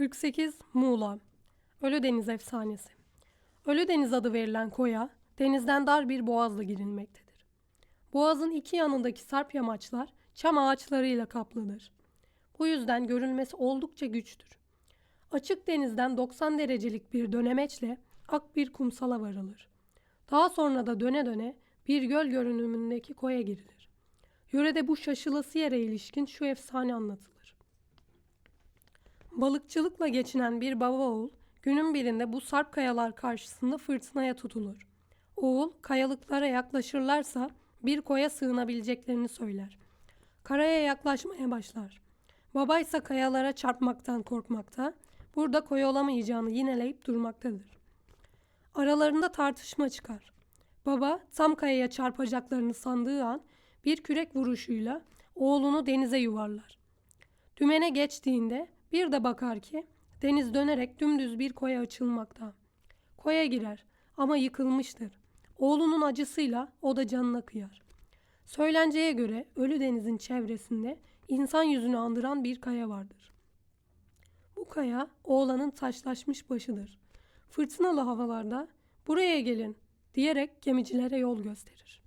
48 Muğla Ölüdeniz efsanesi Ölüdeniz adı verilen koya denizden dar bir boğazla girilmektedir. Boğazın iki yanındaki sarp yamaçlar çam ağaçlarıyla kaplıdır. Bu yüzden görülmesi oldukça güçtür. Açık denizden 90 derecelik bir dönemeçle ak bir kumsala varılır. Daha sonra da döne döne bir göl görünümündeki koya girilir. Yörede bu şaşılası yere ilişkin şu efsane anlatılır. Balıkçılıkla geçinen bir baba oğul günün birinde bu sarp kayalar karşısında fırtınaya tutulur. Oğul kayalıklara yaklaşırlarsa bir koya sığınabileceklerini söyler. Karaya yaklaşmaya başlar. Baba ise kayalara çarpmaktan korkmakta, burada koya olamayacağını yineleyip durmaktadır. Aralarında tartışma çıkar. Baba tam kayaya çarpacaklarını sandığı an bir kürek vuruşuyla oğlunu denize yuvarlar. Dümene geçtiğinde bir de bakar ki deniz dönerek dümdüz bir koya açılmakta. Koya girer ama yıkılmıştır. Oğlunun acısıyla o da canına kıyar. Söylenceye göre Ölü Deniz'in çevresinde insan yüzünü andıran bir kaya vardır. Bu kaya oğlanın taşlaşmış başıdır. Fırtınalı havalarda buraya gelin diyerek gemicilere yol gösterir.